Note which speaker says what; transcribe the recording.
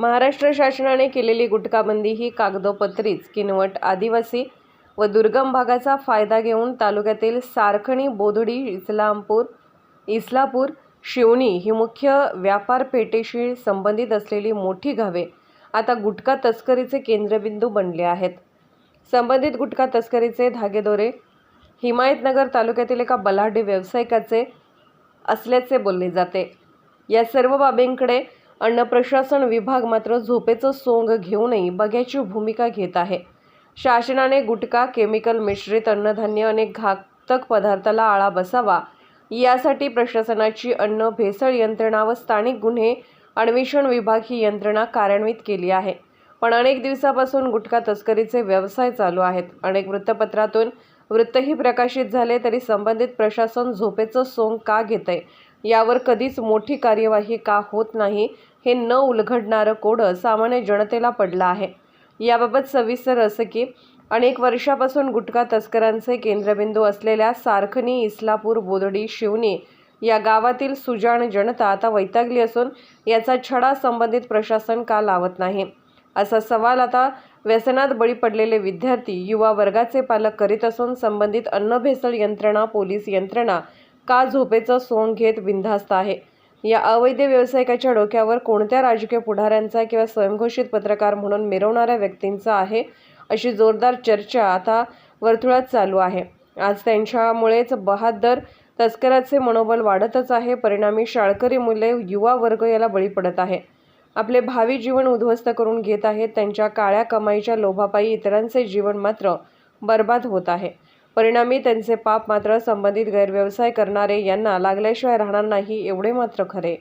Speaker 1: महाराष्ट्र शासनाने केलेली गुटखाबंदी ही कागदोपत्रीच किनवट आदिवासी व दुर्गम भागाचा फायदा घेऊन तालुक्यातील सारखणी बोधडी इस्लामपूर इस्लापूर शिवणी ही मुख्य व्यापारपेठेशी संबंधित असलेली मोठी गावे आता गुटखा तस्करीचे केंद्रबिंदू बनले आहेत. संबंधित गुटखा तस्करीचे धागेदोरे हिमायतनगर तालुक्यातील एका बलाढ्य व्यावसायिकाचे असल्याचे बोलले जाते. या सर्व बाबींकडे अन्न प्रशासन विभाग मात्र झोपेचं सोंग घेऊनही बघ्याची भूमिका घेत आहे. शासनाने गुटखा केमिकल मिश्रित अन्नधान्य अनेक घातक पदार्थाला आळा बसावा यासाठी प्रशासनाची अन्न भेसळ यंत्रणा व स्थानिक गुन्हे अन्वेषण विभाग ही यंत्रणा कार्यान्वित केली आहे. पण अनेक दिवसापासून गुटखा तस्करीचे व्यवसाय चालू आहेत. अनेक वृत्तपत्रातून वृत्तही प्रकाशित झाले तरी संबंधित प्रशासन झोपेचं सोंग का घेतंय? यावर कधीच मोठी कार्यवाही का होत नाही हे न उलगडणारं कोडं सामान्य जनतेला पडलं आहे. याबाबत सविस्तर असं की अनेक वर्षापासून गुटखा तस्करांचे केंद्रबिंदू असलेल्या सारखनी इस्लापूर बोदडी शिवनी या गावातील सुजाण जनता आता वैतागली असून याचा छडा संबंधित प्रशासन का लावत नाही? असा सवाल आता व्यसनात बळी पडलेले विद्यार्थी युवा वर्गाचे पालक करीत असून संबंधित अन्न भेसळ यंत्रणा पोलीस यंत्रणा का झोपेचं सोंग घेत बिनधास्त आहे? या अवैध व्यावसायिकाच्या डोक्यावर कोणत्या राजकीय पुढाऱ्यांचा किंवा स्वयंघोषित पत्रकार म्हणून मिरवणाऱ्या व्यक्तींचा आहे अशी जोरदार चर्चा आता वर्तुळात चालू आहे. आज त्यांच्यामुळेच बहादर तस्कराचे मनोबल वाढतच आहे. परिणामी शाळकरी मुले युवा वर्ग याला बळी पडत आहे. आपले भावी जीवन उद्ध्वस्त करून घेत आहेत. त्यांच्या काळ्या कमाईच्या लोभापायी इतरांचे जीवन मात्र बर्बाद होत आहे. परिणामी त्यांचे पाप मात्र संबंधित गैरव्यवसाय करणारे यांना लागल्याशिवाय राहणार नाही एवढे मात्र खरे.